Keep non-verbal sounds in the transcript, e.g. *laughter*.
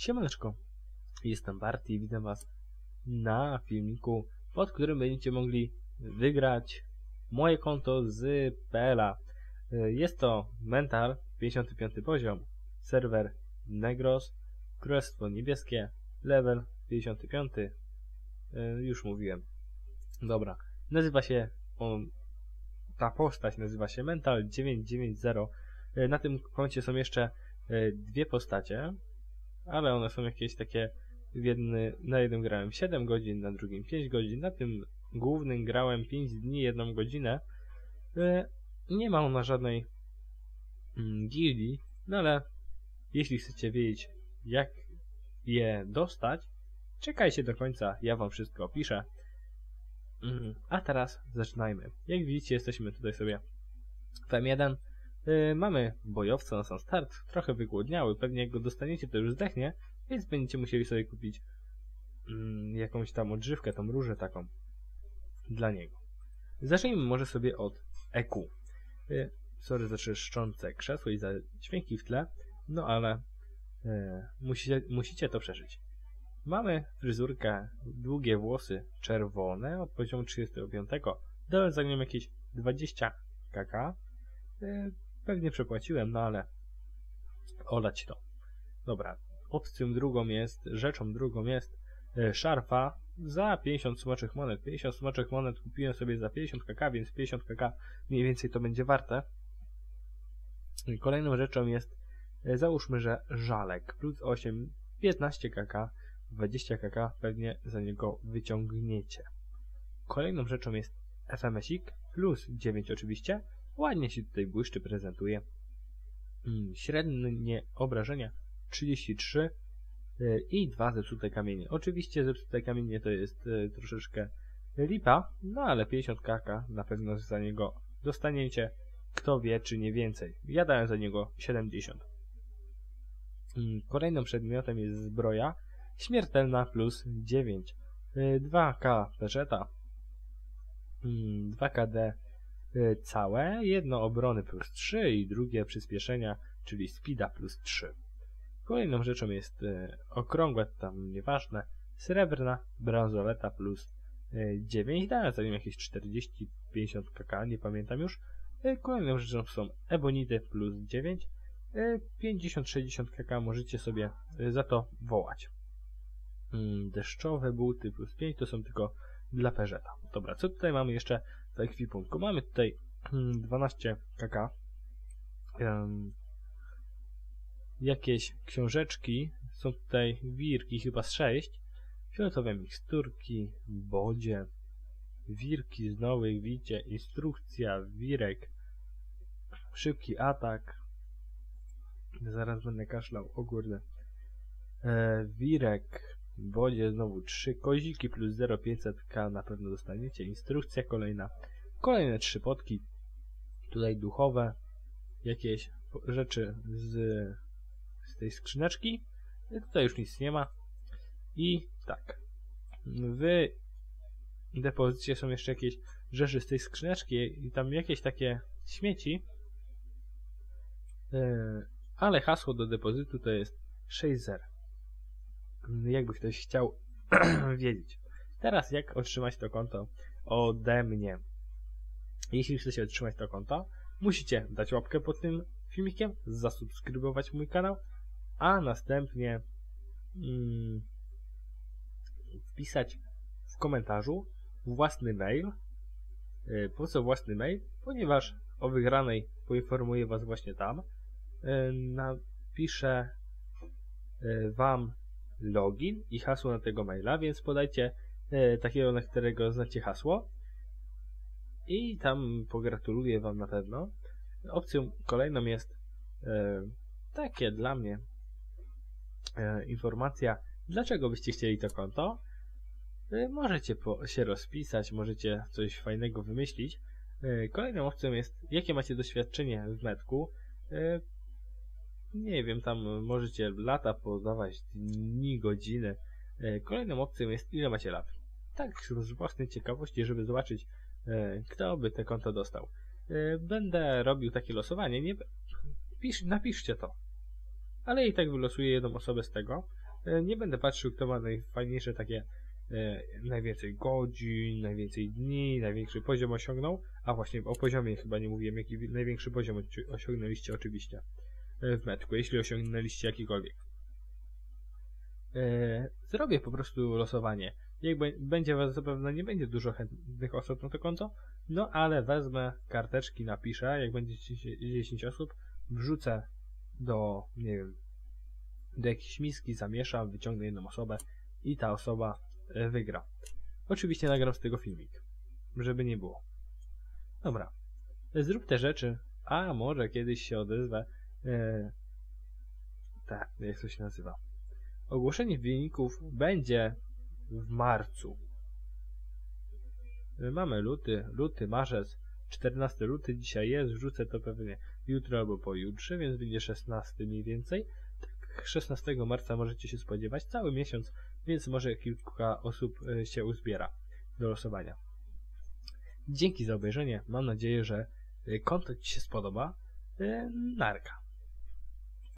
Siemaneczko, jestem Barty i witam was na filmiku, pod którym będziecie mogli wygrać moje konto z PLA. Jest to Mental, 55 poziom, serwer Negros, Królestwo Niebieskie, level 55. Już mówiłem. Dobra, nazywa się on, ta postać nazywa się Mental 990. Na tym koncie są jeszcze dwie postacie, ale one są jakieś takie jedny, na jednym grałem 7 godzin, na drugim 5 godzin, na tym głównym grałem 5 dni, 1 godzinę. E, nie ma ona żadnej mm, gildii, no ale jeśli chcecie wiedzieć jak je dostać, czekajcie do końca, ja wam wszystko opiszę. Mm, a teraz zaczynajmy. Jak widzicie jesteśmy tutaj sobie w M1. Yy, mamy bojowca na sam start, trochę wygłodniały, pewnie jak go dostaniecie to już zdechnie, więc będziecie musieli sobie kupić yy, jakąś tam odżywkę, tą różę taką dla niego. Zacznijmy może sobie od EQ. Yy, sorry za trzeszczące krzesło i za dźwięki w tle, no ale yy, musicie, musicie to przeżyć. Mamy fryzurkę, długie włosy czerwone od poziomu 35. Dole za nią jakieś 20 kk. Pewnie przepłaciłem, no ale olać to. Dobra, opcją drugą jest, rzeczą drugą jest e, szarfa za 50 smoczych monet. 50 smoczych monet kupiłem sobie za 50 kk, więc 50 kk mniej więcej to będzie warte. Kolejną rzeczą jest, e, załóżmy, że żalek plus 8, 15 kk, 20 kk pewnie za niego wyciągniecie. Kolejną rzeczą jest FMSik plus 9 oczywiście, Ładnie się tutaj błyszczy, prezentuje. Mm, średnie obrażenia 33 y, i dwa zepsute kamienie. Oczywiście zepsute kamienie to jest y, troszeczkę lipa, no ale 50 kaka na pewno za niego dostaniecie. Kto wie, czy nie więcej. Ja dałem za niego 70. Mm, kolejnym przedmiotem jest zbroja śmiertelna plus 9. 2K peczeta, 2KD Y, całe, jedno obrony plus 3 i drugie przyspieszenia, czyli speeda plus 3. Kolejną rzeczą jest y, okrągła, tam nieważne, srebrna bransoleta plus 9, y, dałem za nim jakieś 40-50 kk, nie pamiętam już. Kolejną rzeczą są ebonity plus 9, 50-60 kk możecie sobie za to wołać. Mm, deszczowe buty plus 5 to są tylko dla peżeta. Dobra, co tutaj mamy jeszcze w ekwipunku? Mamy tutaj 12 hmm, kk. Jakieś książeczki. Są tutaj wirki, chyba z 6. Fioletowe miksturki, bodzie, wirki z nowych, widzicie, instrukcja, wirek, szybki atak. Zaraz będę kaszlał, o kurde. E, wirek, wodzie znowu 3 koziki plus 0,500k na pewno dostaniecie. Instrukcja kolejna. Kolejne 3 potki. Tutaj duchowe. Jakieś rzeczy z, z tej skrzyneczki. Tutaj już nic nie ma. I tak. W depozycie są jeszcze jakieś rzeczy z tej skrzyneczki i tam jakieś takie śmieci. E, ale hasło do depozytu to jest 6.0 jakby ktoś chciał *clears throat* wiedzieć. Teraz jak otrzymać to konto ode mnie. Jeśli chcecie otrzymać to konto, musicie dać łapkę pod tym filmikiem, zasubskrybować mój kanał, a następnie mm, wpisać w komentarzu własny mail. Y, po co własny mail? Ponieważ o wygranej poinformuję Was właśnie tam. Y, napiszę y, Wam login i hasło na tego maila, więc podajcie e, takiego, na którego znacie hasło i tam pogratuluję Wam na pewno. Opcją kolejną jest e, takie dla mnie e, informacja, dlaczego byście chcieli to konto. E, możecie po, się rozpisać, możecie coś fajnego wymyślić. E, kolejną opcją jest, jakie macie doświadczenie w metku. E, nie wiem, tam możecie lata podawać, dni, godziny. E, kolejną opcją jest, ile macie lat. Tak, z własnej ciekawości, żeby zobaczyć, e, kto by te konto dostał. E, będę robił takie losowanie, nie... Pisz, napiszcie to. Ale i tak wylosuję jedną osobę z tego. Nie będę patrzył, kto ma najfajniejsze takie najwięcej godzin, najwięcej dni, największy poziom osiągnął. A właśnie o poziomie chyba nie mówiłem, jaki wi- największy poziom osiągnęliście oczywiście w metku, jeśli osiągnęliście jakikolwiek. E, zrobię po prostu losowanie. Jak będzie was zapewne nie będzie dużo chętnych osób na to konto, no ale wezmę karteczki, napiszę, jak będzie 10 osób, wrzucę do, nie wiem, do jakiejś miski, zamieszam, wyciągnę jedną osobę i ta osoba e, wygra. Oczywiście nagram z tego filmik, żeby nie było. Dobra, zrób te rzeczy, a może kiedyś się odezwę. E, tak, jak to się nazywa. Ogłoszenie wyników będzie w marcu. Mamy luty, luty, marzec, 14 luty dzisiaj jest, wrzucę to pewnie jutro albo pojutrze, więc będzie 16 mniej więcej. Tak 16 marca możecie się spodziewać, cały miesiąc, więc może kilka osób e, się uzbiera do losowania. Dzięki za obejrzenie, mam nadzieję, że e, kontent Ci się spodoba. Narka.